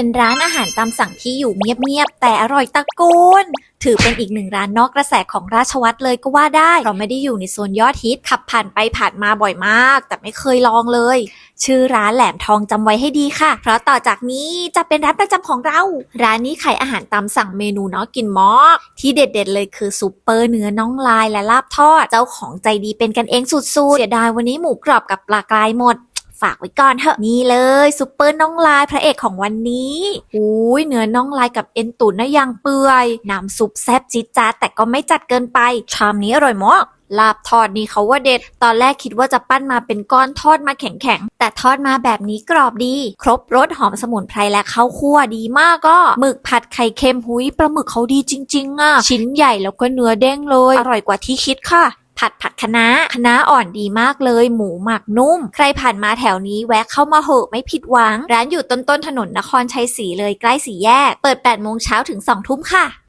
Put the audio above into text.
เป็นร้านอาหารตามสั่งที่อยู่เงียบๆแต่อร่อยตะโกน ถือเป็นอีกหนึ่งร้านนอกกระแสของราชวัตรเลยก็ว่าได้เพราะไม่ได้อยู่ในโซนยอดฮิตขับผ่านไปผ่านมาบ่อยมาก แต่ไม่เคยลองเลย ชื่อร้านแหลมทองจำไว้ให้ดีค่ะ เพราะต่อจากนี้จะเป็นร้านประจำของเรา ร้านนี้ขายอาหารตามสั่งเมนูน่ากินมากที่เด็ด ๆ เลยคือซุปเปอร์เนื้อน้องลายและลาบทอดเจ้าของใจดีเป็นกันเองสุดๆเสียดายวันนี้หมูกรอบกับปลากรายหมด ฝากไว้ก่อนเถอะนี่เลยซุปเปอร์น้องลายพระเอกของวันนี้อุ้ยเนื้อน้องลายกับเอ็นตุ๋นนะยางเปื่อยน้ำซุปแซ่บจิ๊ดจ๊าแต่ก็ไม่จัดเกินไปชามนี้อร่อยมากลาบทอดนี่เขาว่าเด็ด ตอนแรกคิดว่าจะปั้นมาเป็นก้อนทอดมาแข็งๆ แต่ทอดมาแบบนี้กรอบดี ครบรสหอมสมุนไพรและข้าวคั่วดีมากก็ หมึกผัดไข่เค็มหุยปลาหมึกเขาดีจริง ๆ อะ ชิ้นใหญ่แล้วก็เนื้อเด้งเลย อร่อยกว่าที่คิดค่ะ ผัดผักคะน้าคะน้าอ่อนดีมากเลย หมูหมักนุ่ม ใครผ่านมาแถวนี้แวะเข้ามาเหอะไม่ผิดหวัง ร้านอยู่ต้นต้นถนนนครชัยศรีเลยใกล้สี่แยก เปิด8โมงเช้าถึง2ทุ่มค่ะ